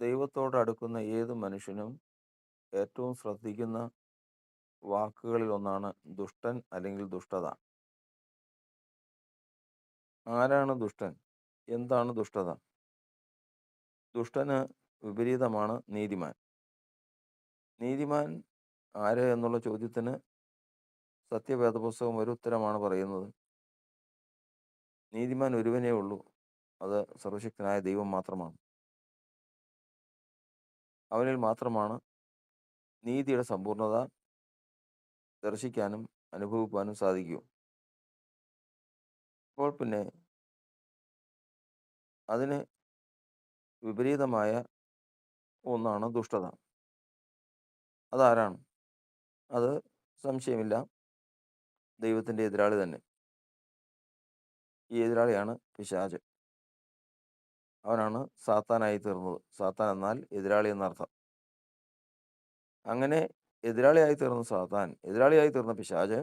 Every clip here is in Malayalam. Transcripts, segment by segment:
ദൈവത്തോട് അടുക്കുന്ന ഏത് മനുഷ്യനും ഏറ്റവും ശ്രദ്ധിക്കുന്ന വാക്കുകളിൽ ഒന്നാണ് ദുഷ്ടൻ അല്ലെങ്കിൽ ദുഷ്ടത. ആരാണ് ദുഷ്ടൻ? എന്താണ് ദുഷ്ടത? ദുഷ്ടന് വിപരീതമാണ് നീതിമാൻ. നീതിമാൻ ആര് എന്നുള്ള ചോദ്യത്തിന് സത്യവേദപുസ്തകം ഒരു ഉത്തരമാണ് പറയുന്നത്. നീതിമാൻ ഒരുവനേ ഉള്ളൂ. അത് സർവശക്തനായ ദൈവം മാത്രമാണ്. അവനിൽ മാത്രമാണ് നീതിയുടെ സമ്പൂർണത ദർശിക്കാനും അനുഭവിക്കാനും സാധിക്കൂ. അപ്പോൾ പിന്നെ അതിന് വിപരീതമായ ഒന്നാണ് ദുഷ്ടത. അതാരാണ്? അത് സംശയമില്ല. ദൈവത്തിന്റെ എതിരാളി തന്നെ. ഈ എതിരാളിയാണ് പിശാച്. അവനാണ് സാത്താനായി തീർന്നത്. സാത്താൻ എന്നാൽ എതിരാളി എന്നർത്ഥം. അങ്ങനെ എതിരാളിയായി തീർന്ന സാത്താൻ എതിരാളിയായി തീർന്ന പിശാച്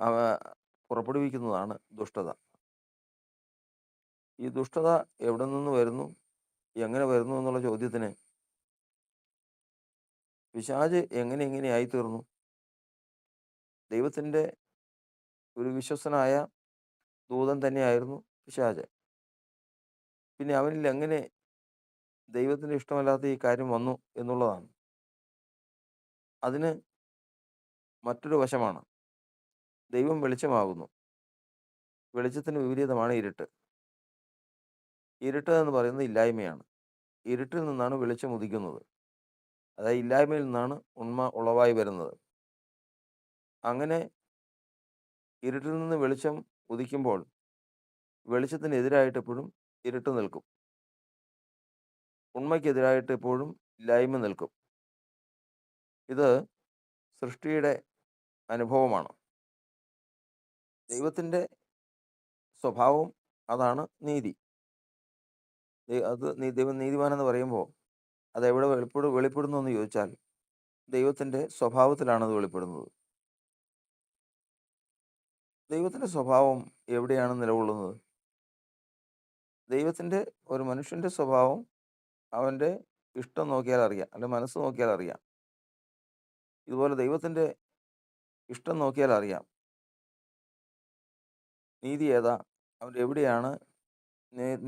അവ പുറപ്പെടുവിക്കുന്നതാണ് ദുഷ്ടത. ഈ ദുഷ്ടത എവിടെ നിന്ന് വരുന്നു? എങ്ങനെ വരുന്നു എന്നുള്ള ചോദ്യത്തിന് പിശാജ് എങ്ങനെ എങ്ങനെയായി തീർന്നു? ദൈവത്തിന്റെ ഒരു വിശ്വസനായ ദൂതൻ തന്നെയായിരുന്നു പിശാജ് പിന്നെ അവനിൽ എങ്ങനെ ദൈവത്തിന്റെ ഇഷ്ടമല്ലാത്ത ഈ കാര്യം വന്നു എന്നുള്ളതാണ്. അതിന് മറ്റൊരു വശമാണ്. ദൈവം വെളിച്ചമാകുന്നു. വെളിച്ചത്തിന് വിപരീതമാണ് ഇരുട്ട്. ഇരുട്ട് എന്ന് പറയുന്നത് ഇല്ലായ്മയാണ്. ഇരുട്ടിൽ നിന്നാണ് വെളിച്ചം ഉദിക്കുന്നത്. അതായത് ഇല്ലായ്മയിൽ നിന്നാണ് ഉണ്മ ഉളവായി വരുന്നത്. അങ്ങനെ ഇരുട്ടിൽ നിന്ന് വെളിച്ചം ഉദിക്കുമ്പോൾ വെളിച്ചത്തിന് എതിരായിട്ട് എപ്പോഴും ഇരുട്ട് നിൽക്കും. ഉണ്മയ്ക്കെതിരായിട്ട് എപ്പോഴും ഇല്ലായ്മ നിൽക്കും. ഇത് സൃഷ്ടിയുടെ അനുഭവമാണ്. ദൈവത്തിന്റെ സ്വഭാവം അതാണ് നീതി. അത് ദൈവം നീതിമാനെന്ന് പറയുമ്പോൾ അത് എവിടെ വെളിപ്പെടു വെളിപ്പെടുന്നു എന്ന് ചോദിച്ചാൽ ദൈവത്തിന്റെ സ്വഭാവത്തിലാണ് അത് വെളിപ്പെടുന്നത്. ദൈവത്തിന്റെ സ്വഭാവം എവിടെയാണ് നിലകൊള്ളുന്നത്? ദൈവത്തിന്റെ ഒരു മനുഷ്യന്റെ സ്വഭാവം അവന്റെ ഇഷ്ടം നോക്കിയാൽ അറിയാം. അല്ലെ മനസ്സ് നോക്കിയാൽ അറിയാം. ഇതുപോലെ ദൈവത്തിന്റെ ഇഷ്ടം നോക്കിയാൽ അറിയാം. നീതി ഏതാ? അവന്റെ എവിടെയാണ്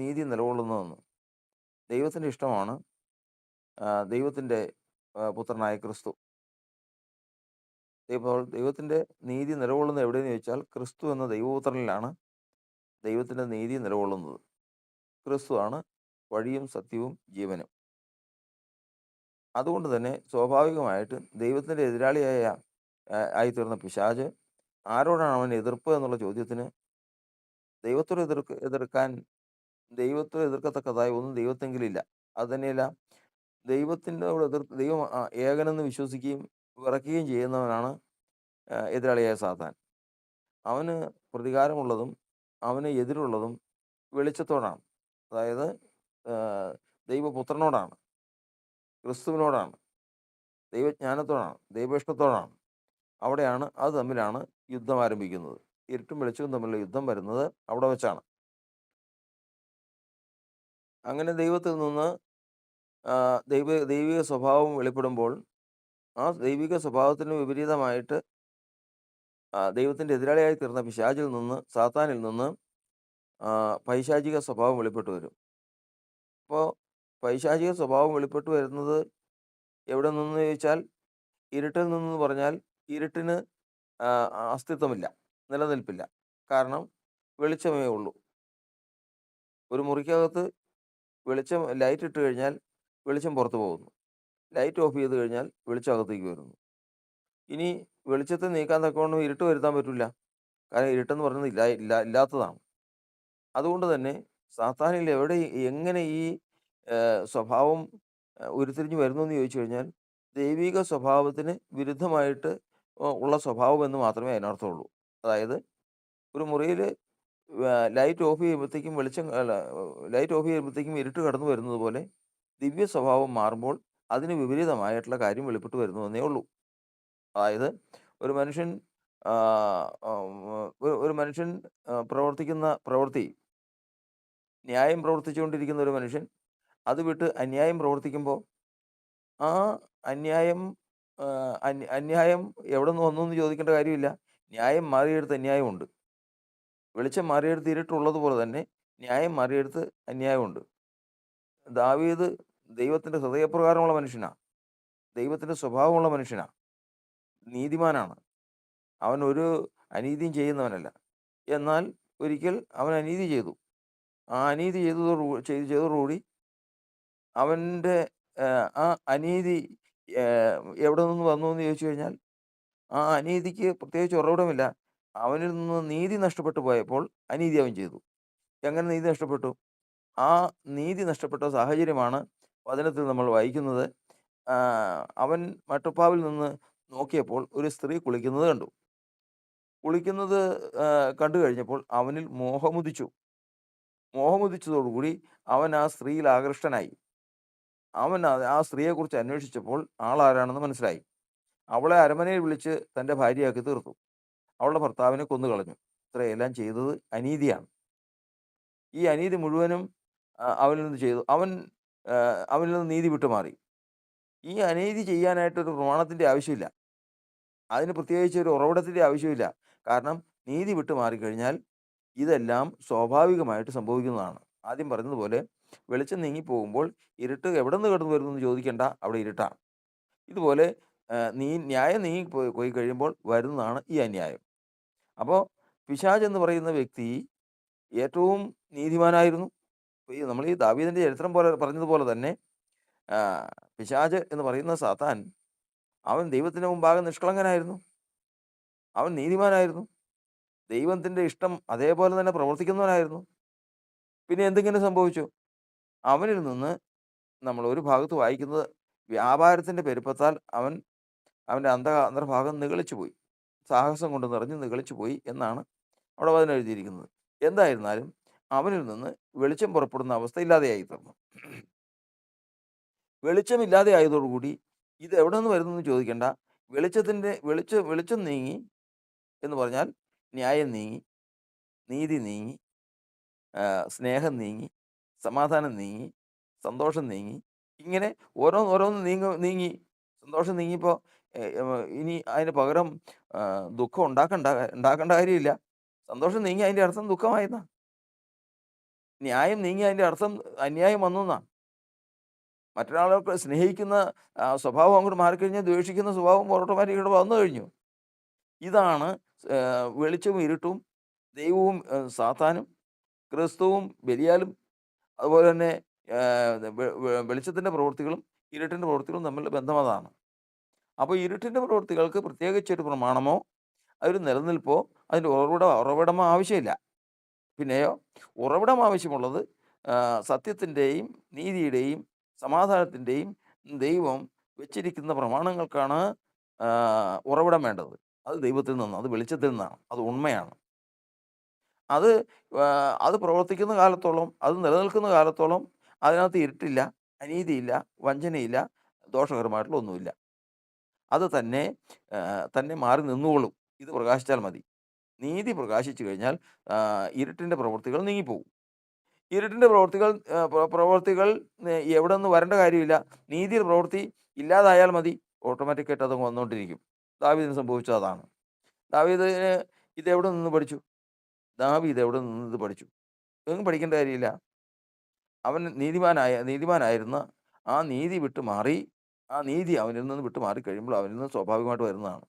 നീതി നിലകൊള്ളുന്നതെന്ന്. ദൈവത്തിന്റെ ഇഷ്ടമാണ് ദൈവത്തിന്റെ പുത്രനായ ക്രിസ്തു. ഇപ്പോൾ ദൈവത്തിന്റെ നീതി നിലകൊള്ളുന്നത് എവിടെയെന്ന് ചോദിച്ചാൽ ക്രിസ്തു എന്ന ദൈവപുത്രനിലാണ് ദൈവത്തിന്റെ നീതി നിലകൊള്ളുന്നത്. ക്രിസ്തു ആണ് വഴിയും സത്യവും ജീവനും. അതുകൊണ്ട് തന്നെ സ്വാഭാവികമായിട്ട് ദൈവത്തിന്റെ എതിരാളിയായ ആയിത്തീർന്ന പിശാജ് ആരോടാണ് അവൻ എതിർപ്പ് എന്നുള്ള ചോദ്യത്തിന് ദൈവത്തോട് എതിർക്ക് എതിർക്കാൻ ദൈവത്തോട് എതിർക്കത്തക്കതായ ഒന്നും ദൈവത്തെങ്കിലില്ല അത് തന്നെയല്ല ദൈവത്തിന്റെ എതിർ ദൈവം ഏകനെന്ന് വിശ്വസിക്കുകയും വിറക്കുകയും ചെയ്യുന്നവനാണ് എതിരാളിയായ സാത്താൻ. അവന് പ്രതികാരമുള്ളതും അവന് എതിരുള്ളതും വെളിച്ചത്തോടാണ്. അതായത് ദൈവപുത്രനോടാണ്. ക്രിസ്തുവിനോടാണ്. ദൈവജ്ഞാനത്തോടാണ്. ദൈവേഷ്ടത്തോടാണ് അവിടെയാണ് അത് തമ്മിലാണ് യുദ്ധം ആരംഭിക്കുന്നത്. ഇരുട്ടും വെളിച്ചവും തമ്മിലുള്ള യുദ്ധം വരുന്നത് അവിടെ വെച്ചാണ്. അങ്ങനെ ദൈവത്തിൽ നിന്ന് ദൈവ ദൈവിക സ്വഭാവം വെളിപ്പെടുമ്പോൾ ആ ദൈവിക സ്വഭാവത്തിന് വിപരീതമായിട്ട് ദൈവത്തിന്റെ എതിരാളിയായി തീർന്ന പിശാചിൽ നിന്ന് സാത്താനിൽ നിന്ന് പൈശാചിക സ്വഭാവം വെളിപ്പെട്ടു വരും. അപ്പോൾ പൈശാചിക സ്വഭാവം വെളിപ്പെട്ടു വരുന്നത് എവിടെ നിന്ന് ചോദിച്ചാൽ ഇരുട്ടിൽ നിന്ന് പറഞ്ഞാൽ ഇരുട്ടിന് അസ്തിത്വമില്ല നിലനിൽപ്പില്ല. കാരണം വെളിച്ചമേ ഉള്ളൂ. ഒരു മുറിക്കകത്ത് വെളിച്ചം ലൈറ്റ് ഇട്ട് കഴിഞ്ഞാൽ വെളിച്ചം പുറത്തു പോകുന്നു. ലൈറ്റ് ഓഫ് ചെയ്ത് കഴിഞ്ഞാൽ വെളിച്ചം അകത്തേക്ക് വരുന്നു. ഇനി വെളിച്ചത്തെ നീക്കാൻ തക്കവണ്ണം ഇരുട്ട് വരുത്താൻ പറ്റില്ല. കാരണം ഇരുട്ടെന്ന് പറയുന്നത് ഇല്ല ഇല്ല ഇല്ലാത്തതാണ്. അതുകൊണ്ട് തന്നെ സാത്താനിൽ എവിടെ എങ്ങനെ ഈ സ്വഭാവം ഉരുത്തിരിഞ്ഞു വരുന്നു എന്ന് ചോദിച്ചു കഴിഞ്ഞാൽ ദൈവിക സ്വഭാവത്തിന് വിരുദ്ധമായിട്ട് ഉള്ള സ്വഭാവം എന്ന് മാത്രമേ അതിനർത്ഥമുള്ളൂ. അതായത് ഒരു മുറിയിൽ ലൈറ്റ് ഓഫ് ചെയ്യുമ്പോഴത്തേക്കും വെളിച്ചം ലൈറ്റ് ഓഫ് ചെയ്യുമ്പോഴത്തേക്കും ഇരുട്ട് കടന്നു വരുന്നത് പോലെ ദിവ്യ സ്വഭാവം മാറുമ്പോൾ അതിന് വിപരീതമായിട്ടുള്ള കാര്യം വെളിപ്പെട്ട് വരുന്നു എന്നേ ഉള്ളൂ. അതായത് ഒരു മനുഷ്യൻ ഒരു മനുഷ്യൻ പ്രവർത്തിക്കുന്ന പ്രവൃത്തി ന്യായം പ്രവർത്തിച്ചുകൊണ്ടിരിക്കുന്ന ഒരു മനുഷ്യൻ അത് വിട്ട് അന്യായം പ്രവർത്തിക്കുമ്പോൾ ആ അന്യായം അന്യായം എവിടെ നിന്ന് വന്നു എന്ന് ചോദിക്കേണ്ട കാര്യമില്ല. ന്യായം മാറിയെടുത്ത് അന്യായമുണ്ട്. വെളിച്ചം മാറിയെടുത്ത് ഇരുട്ടുള്ളതുപോലെ തന്നെ ന്യായം മാറിയെടുത്ത് അന്യായമുണ്ട്. ദാവീദ് ദൈവത്തിന്റെ ഹൃദയപ്രകാരമുള്ള മനുഷ്യനാണ് ദൈവത്തിന്റെ സ്വഭാവമുള്ള മനുഷ്യനാണ് നീതിമാനാണ്. അവൻ ഒരു അനീതിയും ചെയ്യുന്നവനല്ല. എന്നാൽ ഒരിക്കൽ അവൻ അനീതി ചെയ്തു. ആ അനീതി ചെയ്തതോടു ചെയ്ത് ചെയ്തതോടുകൂടി അവന്റെ ആ അനീതി എവിടെ നിന്ന് വന്നു എന്ന് ചോദിച്ചു കഴിഞ്ഞാൽ ആ അനീതിക്ക് പ്രത്യേകിച്ച് ഉറവിടമില്ല. അവനിൽ നിന്ന് നീതി നഷ്ടപ്പെട്ടു പോയപ്പോൾ അനീതി അവൻ ചെയ്തു. എങ്ങനെ നീതി നഷ്ടപ്പെട്ടു? ആ നീതി നഷ്ടപ്പെട്ട സാഹചര്യമാണ് വചനത്തിൽ നമ്മൾ വായിക്കുന്നത്. അവൻ മട്ടുപ്പാവിൽ നിന്ന് നോക്കിയപ്പോൾ ഒരു സ്ത്രീ കുളിക്കുന്നത് കണ്ടു. കുളിക്കുന്നത് കണ്ടു കഴിഞ്ഞപ്പോൾ അവനിൽ മോഹമുദിച്ചു മോഹമുദിച്ചതോടുകൂടി അവൻ ആ സ്ത്രീയിൽ ആകൃഷ്ടനായി. അവൻ ആ- സ്ത്രീയെക്കുറിച്ച് അന്വേഷിച്ചപ്പോൾ ആളാരാണെന്ന് മനസ്സിലായി. അവളെ അരമനയിൽ വിളിച്ച് തന്റെ ഭാര്യയാക്കി തീർത്തു. അവളുടെ ഭർത്താവിനെ കൊന്നു കളഞ്ഞു ഇത്രയെല്ലാം ചെയ്തത് അനീതിയാണ്. ഈ അനീതി മുഴുവനും അവനിൽ നിന്ന് ചെയ്തു. അവൻ അവനിൽ നിന്ന് നീതി വിട്ടുമാറി. ഈ അനീതി ചെയ്യാനായിട്ടൊരു പ്രമാണത്തിന്റെ ആവശ്യമില്ല. അതിന് പ്രത്യേകിച്ച് ഒരു ഉറവിടത്തിന്റെ ആവശ്യമില്ല. കാരണം നീതി വിട്ടു മാറിക്കഴിഞ്ഞാൽ ഇതെല്ലാം സ്വാഭാവികമായിട്ട് സംഭവിക്കുന്നതാണ്. ആദ്യം പറഞ്ഞതുപോലെ വെളിച്ചം നീങ്ങി പോകുമ്പോൾ ഇരുട്ട് എവിടെ നിന്ന് കടന്നു വരുന്നു എന്ന് ചോദിക്കേണ്ട അവിടെ ഇരുട്ടാണ്. ഇതുപോലെ നീ ന്യായം നീങ്ങി പോയി കഴിയുമ്പോൾ വരുന്നതാണ് ഈ അന്യായം. അപ്പോൾ പിശാജ് എന്ന് പറയുന്ന വ്യക്തി ഏറ്റവും നീതിമാനായിരുന്നു. നമ്മൾ ഈ ദാവീദിന്റെ ചരിത്രം പോലെ പറഞ്ഞതുപോലെ തന്നെ പിശാജ് എന്ന് പറയുന്ന സാത്താൻ അവൻ ദൈവത്തിന് മുമ്പാകെ നിഷ്കളങ്കനായിരുന്നു. അവൻ നീതിമാനായിരുന്നു. ദൈവത്തിന്റെ ഇഷ്ടം അതേപോലെ തന്നെ പ്രവർത്തിക്കുന്നവനായിരുന്നു. പിന്നെ എന്തിങ്ങനെ സംഭവിച്ചു? അവനിൽ നിന്ന് നമ്മൾ ഒരു ഭാഗത്ത് വായിക്കുന്നത് വ്യാപാരത്തിന്റെ പെരുപ്പത്താൽ അവൻ അവന്റെ അന്ത അന്തർഭാഗം നികളിച്ചു പോയി സാഹസം കൊണ്ട് നിറഞ്ഞ് നികളിച്ചു പോയി എന്നാണ് അവിടെ വചനം എഴുതിയിരിക്കുന്നത്. എന്തായിരുന്നാലും അവനിൽ നിന്ന് വെളിച്ചം പുറപ്പെടുന്ന അവസ്ഥ ഇല്ലാതെയായി തീർന്നു വെളിച്ചം ആയതോടുകൂടി ഇത് എവിടെ നിന്ന് വരുന്നു എന്ന് ചോദിക്കേണ്ട. വെളിച്ചത്തിന്റെ വെളിച്ച വെളിച്ചം നീങ്ങി എന്ന് പറഞ്ഞാൽ ന്യായം നീങ്ങി നീതി നീങ്ങി സ്നേഹം നീങ്ങി സമാധാനം നീങ്ങി സന്തോഷം നീങ്ങി ഇങ്ങനെ ഓരോന്ന് ഓരോന്ന് നീങ്ങ നീങ്ങി സന്തോഷം നീങ്ങിയപ്പോൾ ഇനി അതിന് പകരം ദുഃഖം ഉണ്ടാക്കണ്ട ഉണ്ടാക്കേണ്ട കാര്യമില്ല. സന്തോഷം നീങ്ങി അതിന്റെ അർത്ഥം ദുഃഖമായെന്നാ ന്യായം നീങ്ങി അതിന്റെ അർത്ഥം അന്യായം വന്നു എന്നാ മറ്റൊരാളെ സ്നേഹിക്കുന്ന സ്വഭാവം അങ്ങോട്ട് മാറിക്കഴിഞ്ഞാൽ ദ്വേഷിക്കുന്ന സ്വഭാവം ഓട്ടോമാറ്റിക്കായിട്ട് വന്നു കഴിഞ്ഞു. ഇതാണ് വെളിച്ചവും ഇരുട്ടും ദൈവവും സാത്താനും ക്രിസ്തുവും ബലിയാലും അതുപോലെ തന്നെ വെളിച്ചത്തിന്റെ പ്രവൃത്തികളും ഇരുട്ടിന്റെ പ്രവൃത്തികളും തമ്മിലുള്ള ബന്ധം അതാണ്. അപ്പോൾ ഇരുട്ടിന്റെ പ്രവൃത്തികൾക്ക് പ്രത്യേകിച്ചൊരു പ്രമാണമോ അതൊരു നിലനിൽപ്പോ അതിന്റെ ഉറവിട ഉറവിടമോ ആവശ്യമില്ല. പിന്നെയോ ഉറവിടം ആവശ്യമുള്ളത് സത്യത്തിന്റെയും നീതിയുടെയും സമാധാനത്തിന്റെയും ദൈവം വെച്ചിരിക്കുന്ന പ്രമാണങ്ങൾക്കാണ് ഉറവിടം വേണ്ടത്. അത് ദൈവത്തിൽ നിന്നാണ് അത് വെളിച്ചത്തിൽ നിന്നാണ് അത് ഉണ്മയാണ്. അത് അത് പ്രവർത്തിക്കുന്ന കാലത്തോളം അത് നിലനിൽക്കുന്ന കാലത്തോളം അതിനകത്ത് ഇരുട്ടില്ല അനീതിയില്ല വഞ്ചനയില്ല ദോഷകരമായിട്ടുള്ള ഒന്നുമില്ല. അത് തന്നെ തന്നെ മാറി നിന്നുകൊള്ളും ഇത് പ്രകാശിച്ചാൽ മതി. നീതി പ്രകാശിച്ചു കഴിഞ്ഞാൽ ഇരുട്ടിന്റെ പ്രവൃത്തികൾ നീങ്ങിപ്പോകും ഇരുട്ടിന്റെ പ്രവൃത്തികൾ പ്രവൃത്തികൾ എവിടെ നിന്ന് വരേണ്ട കാര്യമില്ല. നീതിയുടെ പ്രവൃത്തി ഇല്ലാതായാൽ മതി. ഓട്ടോമാറ്റിക്കായിട്ട് അത് വന്നുകൊണ്ടിരിക്കും. ദാവീദിന് സംഭവിച്ചത് അതാണ്. ദാവീദിന് ഇത് എവിടെ നിന്ന് പഠിച്ചു? ദാവീദ് എവിടെ നിന്ന് ഇത് പഠിച്ചു? ഇതൊന്നും പഠിക്കേണ്ട കാര്യമില്ല. അവൻ നീതിമാനായ നീതിമാനായിരുന്ന ആ നീതി വിട്ട് മാറി ആ നീതി അവനിൽ നിന്ന് വിട്ട് മാറി കഴിയുമ്പോൾ അവനിൽ നിന്ന് സ്വാഭാവികമായിട്ട് വരുന്നതാണ്.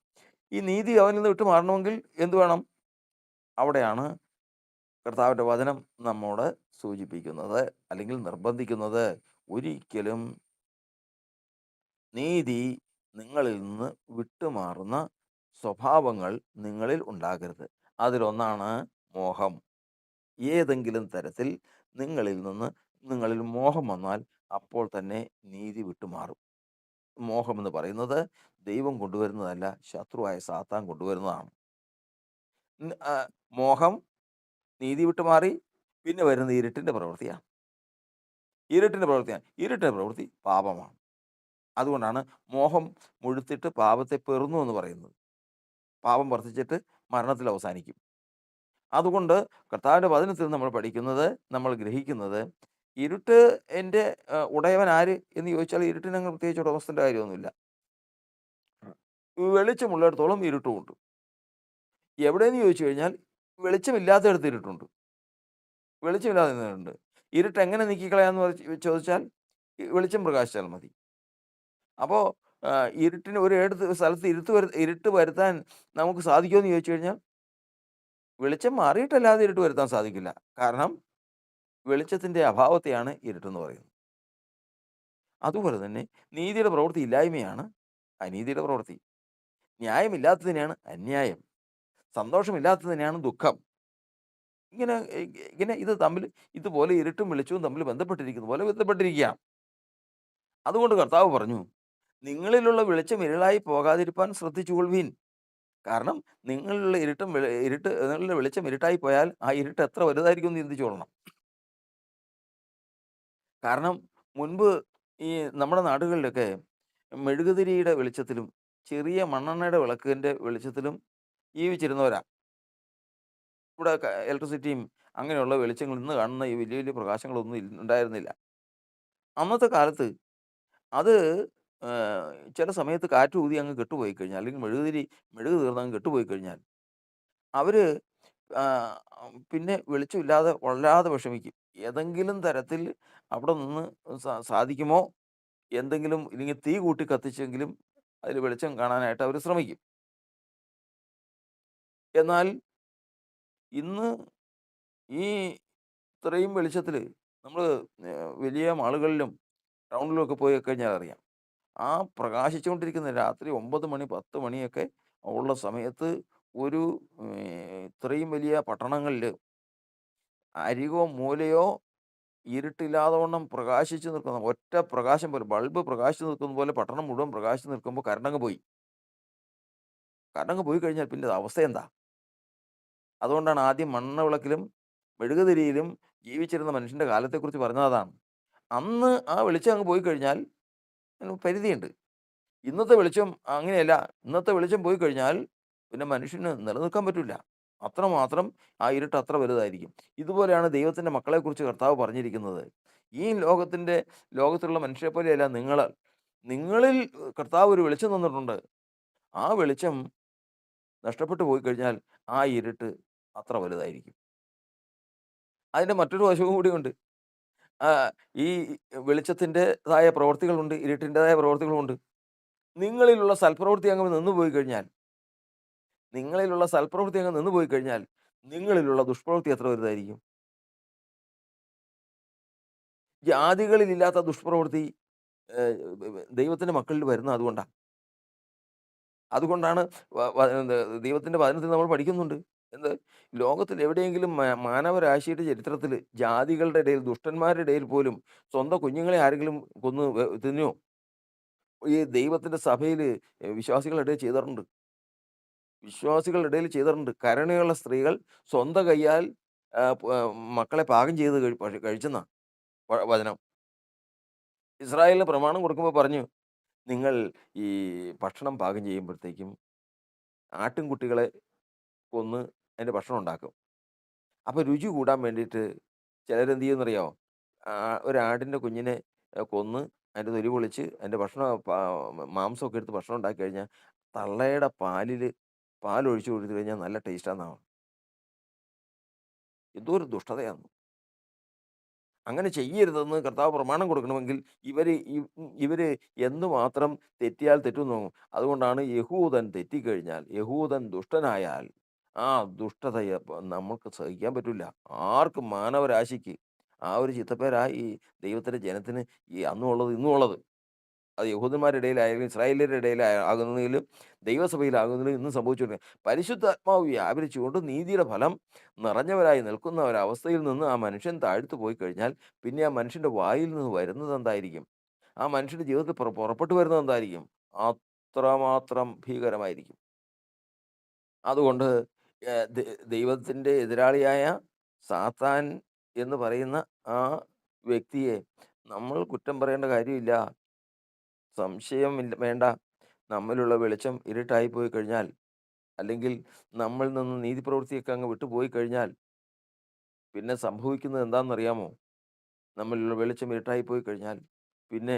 ഈ നീതി അവനിൽ നിന്ന് വിട്ട് മാറണമെങ്കിൽ എന്ത് വേണം? അവിടെയാണ് കർത്താവിന്റെ വചനം നമ്മോട് സൂചിപ്പിക്കുന്നത് അല്ലെങ്കിൽ നിർബന്ധിക്കുന്നത്. ഒരിക്കലും നീതി നിങ്ങളിൽ നിന്ന് വിട്ടുമാറുന്ന സ്വഭാവങ്ങൾ നിങ്ങളിൽ ഉണ്ടാകരുത്. അതിലൊന്നാണ് മോഹം. ഏതെങ്കിലും തരത്തിൽ നിങ്ങളിൽ നിന്ന് നിങ്ങളിൽ മോഹം വന്നാൽ അപ്പോൾ തന്നെ നീതി വിട്ടുമാറും. മോഹം എന്ന് പറയുന്നത് ദൈവം കൊണ്ടുവരുന്നതല്ല ശത്രുവായ സാത്താൻ കൊണ്ടുവരുന്നതാണ്. മോഹം നീതി വിട്ടുമാറി പിന്നെ വരുന്ന ഇരുട്ടിന്റെ പ്രവൃത്തിയാണ്. ഇരുട്ടിന്റെ പ്രവൃത്തിയാണ്. ഇരുട്ടിന്റെ പ്രവൃത്തി പാപമാണ്. അതുകൊണ്ടാണ് മോഹം മുഴുത്തിട്ട് പാപത്തെ പെറുന്നു എന്ന് പറയുന്നത് പാപം വർദ്ധിച്ചിട്ട് മരണത്തിൽ അവസാനിക്കും അതുകൊണ്ട് കർത്താവിന്റെ വചനത്തിൽ നമ്മൾ പഠിക്കുന്നത് നമ്മൾ ഗ്രഹിക്കുന്നത് ഇരുട്ട് എന്റെ ഉടയവൻ ആര് എന്ന് ചോദിച്ചാൽ ഇരുട്ടിനങ്ങ് പ്രത്യേകിച്ച് ഉടമസ്ഥന്റെ കാര്യമൊന്നുമില്ല. വെളിച്ചമുള്ളിടത്തോളം ഇരുട്ടുമുണ്ട്. എവിടെയെന്ന് ചോദിച്ചു കഴിഞ്ഞാൽ വെളിച്ചമില്ലാത്തിടത്ത് ഇരുട്ടുണ്ട്. വെളിച്ചമില്ലാതെ ഇരുട്ടുണ്ട്. ഇരുട്ട് എങ്ങനെ നീക്കിക്കളയാന്ന് ചോദിച്ചാൽ വെളിച്ചം പ്രകാശിച്ചാൽ മതി. അപ്പോ ആഹ്, ഇരുട്ടിന് ഒരു ഏടത്ത് സ്ഥലത്ത് ഇരുട്ട് വരു ഇരുട്ട് വരുത്താൻ നമുക്ക് സാധിക്കുമെന്ന് ചോദിച്ചു കഴിഞ്ഞാൽ വെളിച്ചം മാറിയിട്ടല്ലാതെ ഇരുട്ട് വരുത്താൻ സാധിക്കില്ല. കാരണം വെളിച്ചത്തിന്റെ അഭാവത്തെയാണ് ഇരുട്ടെന്ന് പറയുന്നത്. അതുപോലെ തന്നെ നീതിയുടെ പ്രവൃത്തി ഇല്ലായ്മയാണ് അനീതിയുടെ പ്രവൃത്തി. ന്യായമില്ലാത്തതിനെയാണ് അന്യായം. സന്തോഷമില്ലാത്തതിനെയാണ് ദുഃഖം. ഇങ്ങനെ ഇങ്ങനെ ഇത് തമ്മിൽ ഇതുപോലെ ഇരുട്ടും വെളിച്ചവും തമ്മിൽ ബന്ധപ്പെട്ടിരിക്കുന്ന പോലെ ബന്ധപ്പെട്ടിരിക്കുകയാണ്. അതുകൊണ്ട് കർത്താവ് പറഞ്ഞു, നിങ്ങളിലുള്ള വെളിച്ചം ഇരുളായി പോകാതിരിപ്പാൻ ശ്രദ്ധിച്ചുകൊൾവീൻ. കാരണം നിങ്ങളിലുള്ള ഇരുട്ടും ഇരുട്ട് നിങ്ങളുടെ വെളിച്ചം ഇരുട്ടായി പോയാൽ ആ ഇരുട്ട് എത്ര വലുതായിരിക്കും എന്ന് ചിന്തിച്ചോളണം കാരണം മുൻപ് ഈ നമ്മുടെ നാടുകളിലൊക്കെ മെഴുകുതിരിയുടെ വെളിച്ചത്തിലും ചെറിയ മണ്ണെണ്ണയുടെ വിളക്കിന്റെ വെളിച്ചത്തിലും ജീവിച്ചിരുന്നവരാ. ഇവിടെ ഇലക്ട്രിസിറ്റിയും അങ്ങനെയുള്ള വെളിച്ചങ്ങൾ ഇന്ന് കാണുന്ന ഈ വലിയ വലിയ പ്രകാശങ്ങളൊന്നും ഉണ്ടായിരുന്നില്ല. അന്നത്തെ കാലത്ത് അത് ചില സമയത്ത് കാറ്റ് ഊതി അങ്ങ് കെട്ടുപോയി കഴിഞ്ഞാൽ അല്ലെങ്കിൽ മെഴുകുതിരി മെഴുക് തീർന്ന് അങ്ങ് കെട്ടുപോയി കഴിഞ്ഞാൽ അവർ പിന്നെ വെളിച്ചമില്ലാതെ വല്ലാതെ വിഷമിക്കും. ഏതെങ്കിലും തരത്തിൽ അവിടെ നിന്ന് സാധിക്കുമോ എന്തെങ്കിലും ഇല്ലെങ്കിൽ തീ കൂട്ടി കത്തിച്ചെങ്കിലും അതിൽ വെളിച്ചം കാണാനായിട്ട് അവർ ശ്രമിക്കും. എന്നാൽ ഇന്ന് ഈ ഇത്രയും വെളിച്ചത്തിൽ നമ്മൾ വലിയ മാളുകളിലും ടൗണിലും ഒക്കെ പോയി കഴിഞ്ഞാൽ അറിയാം. ആ പ്രകാശിച്ചുകൊണ്ടിരിക്കുന്ന രാത്രി ഒമ്പത് മണി 10 മണിയൊക്കെ ഉള്ള സമയത്ത് ഒരു ഇത്രയും വലിയ പട്ടണങ്ങളിൽ അരികോ മൂലയോ ഇരുട്ടില്ലാതെ വണ്ണം പ്രകാശിച്ചു നിൽക്കുന്ന ഒറ്റ പ്രകാശം പോലെ ബൾബ് പ്രകാശിച്ചു നിൽക്കുന്ന പോലെ പട്ടണം മുഴുവൻ പ്രകാശിച്ചു നിൽക്കുമ്പോൾ കരണ്ടങ്ങ് പോയി. കരണ്ടങ്ങ് പോയി കഴിഞ്ഞാൽ പിന്നെ അവസ്ഥ എന്താ? അതുകൊണ്ടാണ് ആദ്യം മണ്ണവിളക്കിലും വിളക്കിലും മെഴുകുതിരിയിലും ജീവിച്ചിരുന്ന മനുഷ്യന്റെ കാലത്തെക്കുറിച്ച് പറഞ്ഞത്. അന്ന് ആ വെളിച്ചം അങ്ങ് പോയി കഴിഞ്ഞാൽ പരിധിയുണ്ട്. ഇന്നത്തെ വെളിച്ചം അങ്ങനെയല്ല. ഇന്നത്തെ വെളിച്ചം പോയി കഴിഞ്ഞാൽ പിന്നെ മനുഷ്യന് നിലനിൽക്കാൻ പറ്റില്ല അത്രമാത്രം ആ ഇരുട്ട് അത്ര വലുതായിരിക്കും. ഇതുപോലെയാണ് ദൈവത്തിന്റെ മക്കളെക്കുറിച്ച് കർത്താവ് പറഞ്ഞിരിക്കുന്നത്. ഈ ലോകത്തിന്റെ ലോകത്തിലുള്ള മനുഷ്യരെ പോലെയല്ല നിങ്ങൾ നിങ്ങളിൽ കർത്താവ് ഒരു വെളിച്ചം തന്നിട്ടുണ്ട്. ആ വെളിച്ചം നഷ്ടപ്പെട്ടു പോയി കഴിഞ്ഞാൽ ആ ഇരുട്ട് അത്ര വലുതായിരിക്കും. അതിന്റെ മറ്റൊരു വശവും കൂടിയുണ്ട്. ആഹ്, ഈ വെളിച്ചത്തിന്റെതായ പ്രവൃത്തികളുണ്ട്. ഇരുട്ടിന്റെതായ പ്രവൃത്തികളുമുണ്ട്. നിങ്ങളിലുള്ള സൽപ്രവൃത്തി അങ്ങ് നിന്ന് പോയി കഴിഞ്ഞാൽ നിങ്ങളിലുള്ള സൽപ്രവൃത്തി അങ്ങ് നിന്ന് പോയി കഴിഞ്ഞാൽ നിങ്ങളിലുള്ള ദുഷ്പ്രവൃത്തി എത്ര വലുതായിരിക്കും? ജാതികളിൽ ഇല്ലാത്ത ദുഷ്പ്രവൃത്തി ദൈവത്തിന്റെ മക്കളിൽ വരുന്നത് അതുകൊണ്ടാണ് അതുകൊണ്ടാണ് ദൈവത്തിന്റെ വചനത്തിൽ നമ്മൾ പഠിക്കുന്നുണ്ട്. എന്ത് ലോകത്തിൽ എവിടെയെങ്കിലും മാനവരാശിയുടെ ചരിത്രത്തിൽ ജാതികളുടെ ഇടയിൽ ദുഷ്ടന്മാരുടെ ഇടയിൽ പോലും സ്വന്തം കുഞ്ഞുങ്ങളെ ആരെങ്കിലും കൊന്ന് തിന്നോ? ഈ ദൈവത്തിന്റെ സഭയിൽ വിശ്വാസികളുടെ ചെയ്തിട്ടുണ്ട്. വിശ്വാസികളുടെ ഇടയിൽ ചെയ്തിട്ടുണ്ട്. കരുണയുള്ള സ്ത്രീകൾ സ്വന്തം കയ്യാൽ മക്കളെ പാകം ചെയ്ത് കഴി കഴിച്ചെന്ന വചനം. ഇസ്രായേലിന് പ്രമാണം കൊടുക്കുമ്പോൾ പറഞ്ഞു, നിങ്ങൾ ഈ ഭക്ഷണം പാകം ചെയ്യുമ്പോഴത്തേക്കും ആട്ടിൻകുട്ടികളെ കൊന്ന് അതിന്റെ ഭക്ഷണം ഉണ്ടാക്കും. അപ്പോൾ രുചി കൂടാൻ വേണ്ടിയിട്ട് ചിലരെന്ത് ചെയ്യുമെന്നറിയാമോ? ഒരാടിന്റെ കുഞ്ഞിനെ കൊന്ന് അതിന്റെ തൊലി പൊളിച്ച് അതിന്റെ ഭക്ഷണം മാംസമൊക്കെ എടുത്ത് ഭക്ഷണം ഉണ്ടാക്കി കഴിഞ്ഞാൽ തള്ളയുടെ പാലിൽ പാലൊഴിച്ചു കൊടുത്തു കഴിഞ്ഞാൽ നല്ല ടേസ്റ്റാന്നാവും എന്തോ ഒരു ദുഷ്ടതയാണ് അങ്ങനെ ചെയ്യരുതെന്ന് കർത്താവ് പ്രമാണം കൊടുക്കണമെങ്കിൽ ഇവർ ഇവർ എന്തുമാത്രം തെറ്റിയാൽ തെറ്റുന്നു അതുകൊണ്ടാണ് യഹൂദൻ തെറ്റിക്കഴിഞ്ഞാൽ, യഹൂദൻ ദുഷ്ടനായാൽ ആ ദുഷ്ടതയെ നമ്മൾക്ക് സഹിക്കാൻ പറ്റില്ല ആർക്കും മാനവരാശിക്ക് ആ ഒരു ചിത്തപ്പേരാ ഈ ദൈവത്തിന്റെ ജനത്തിന് ഈ അന്നും ഉള്ളത് ഇന്നും ഉള്ളത്. അത് യഹൂദന്മാരുടെ ഇടയിലായാലും ഇസ്രായേലിന്റെ ഇടയിലാ ആകുന്നതിലും ദൈവസഭയിലാകുന്നതിലും ഇന്നും സംഭവിച്ചുകൊണ്ടിരിക്കുന്നത്. പരിശുദ്ധാത്മാവ് വ്യാപരിച്ചുകൊണ്ട് നീതിയുടെ ഫലം നിറഞ്ഞവരായി നിൽക്കുന്ന ഒരവസ്ഥയിൽ നിന്ന് ആ മനുഷ്യൻ താഴ്ത്തു പോയി കഴിഞ്ഞാൽ പിന്നെ ആ മനുഷ്യന്റെ വായിൽ നിന്ന് വരുന്നത് എന്തായിരിക്കും? ആ മനുഷ്യന്റെ ജീവിതത്തിൽ പുറ പുറപ്പെട്ടു വരുന്നത് എന്തായിരിക്കും? അത്രമാത്രം ഭീകരമായിരിക്കും. അതുകൊണ്ട് ഏഹ്, ദ ദൈവത്തിന്റെ എതിരാളിയായ സാത്താൻ എന്ന് പറയുന്ന ആ വ്യക്തിയെ നമ്മൾ കുറ്റം പറയേണ്ട കാര്യമില്ല. സംശയം വേണ്ട. നമ്മിലുള്ള വെളിച്ചം ഇരുട്ടായി പോയി കഴിഞ്ഞാൽ, അല്ലെങ്കിൽ നമ്മളിൽ നിന്ന് നീതിപ്രവൃത്തിയൊക്കെ അങ്ങ് വിട്ടുപോയി കഴിഞ്ഞാൽ പിന്നെ സംഭവിക്കുന്നത് എന്താണെന്നറിയാമോ? നമ്മളിലുള്ള വെളിച്ചം ഇരുട്ടായി പോയി കഴിഞ്ഞാൽ പിന്നെ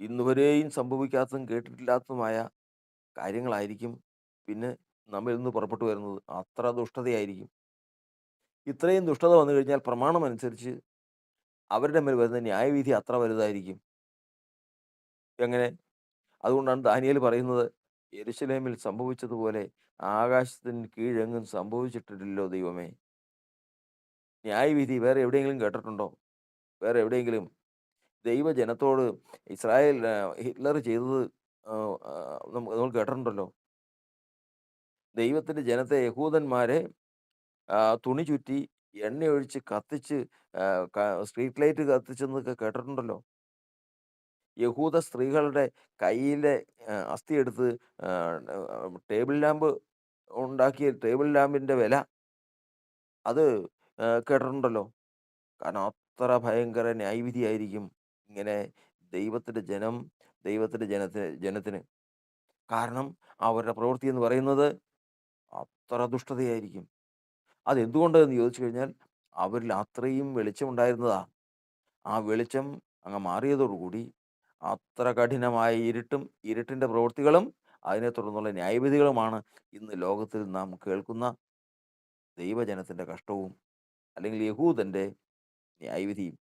ഇന്നുവരെയും സംഭവിക്കാത്തതും കേട്ടിട്ടില്ലാത്തതുമായ കാര്യങ്ങളായിരിക്കും പിന്നെ നമ്മിൽ നിന്ന് പുറപ്പെട്ടു വരുന്നത് അത്ര ദുഷ്ടതയായിരിക്കും. ഇത്രയും ദുഷ്ടത വന്നു കഴിഞ്ഞാൽ പ്രമാണം അനുസരിച്ച് അവരുടെ മേൽ വരുന്ന ന്യായവിധി അത്ര വലുതായിരിക്കും. എങ്ങനെ? അതുകൊണ്ടാണ് ദാനിയൽ പറയുന്നത് യെരുശലേമിൽ സംഭവിച്ചതുപോലെ ആകാശത്തിന് കീഴെങ്ങും സംഭവിച്ചിട്ടില്ലല്ലോ ദൈവമേ. ന്യായവിധി വേറെ എവിടെയെങ്കിലും കേട്ടിട്ടുണ്ടോ? വേറെ എവിടെയെങ്കിലും? ദൈവജനത്തോട് ഇസ്രായേൽ ഹിറ്റ്ലർ ചെയ്തത് നമ്മൾ കേട്ടിട്ടുണ്ടല്ലോ. ദൈവത്തിന്റെ ജനത്തെ യഹൂദന്മാരെ തുണി ചുറ്റി എണ്ണയൊഴിച്ച് കത്തിച്ച് സ്ട്രീറ്റ് ലൈറ്റ് കത്തിച്ചെന്നൊക്കെ കേട്ടിട്ടുണ്ടല്ലോ. യഹൂദ സ്ത്രീകളുടെ കയ്യിലെ അസ്ഥി എടുത്ത് ടേബിൾ ലാമ്പ് ഉണ്ടാക്കിയ ടേബിൾ ലാമ്പിന്റെ വില അത് കേട്ടിട്ടുണ്ടല്ലോ. കാരണം അത്ര ഭയങ്കര ന്യായവിധിയായിരിക്കും ഇങ്ങനെ ദൈവത്തിന്റെ ജനം ദൈവത്തിന്റെ ജനത്തിന് ജനത്തിന്. കാരണം അവരുടെ പ്രവൃത്തി എന്ന് പറയുന്നത് അത്ര ദുഷ്ടതയായിരിക്കും. അതെന്തുകൊണ്ട് എന്ന് ചോദിച്ചു കഴിഞ്ഞാൽ അവരിൽ അത്രയും വെളിച്ചമുണ്ടായിരുന്നതാ ആ വെളിച്ചം അങ്ങ് മാറിയതോടുകൂടി അത്ര കഠിനമായ ഇരുട്ടും ഇരുട്ടിന്റെ പ്രവൃത്തികളും അതിനെ തുടർന്നുള്ള ന്യായവിധികളുമാണ് ഇന്ന് ലോകത്തിൽ നാം കേൾക്കുന്ന ദൈവജനത്തിന്റെ കഷ്ടവും അല്ലെങ്കിൽ യഹൂദന്റെ ന്യായവിധിയും.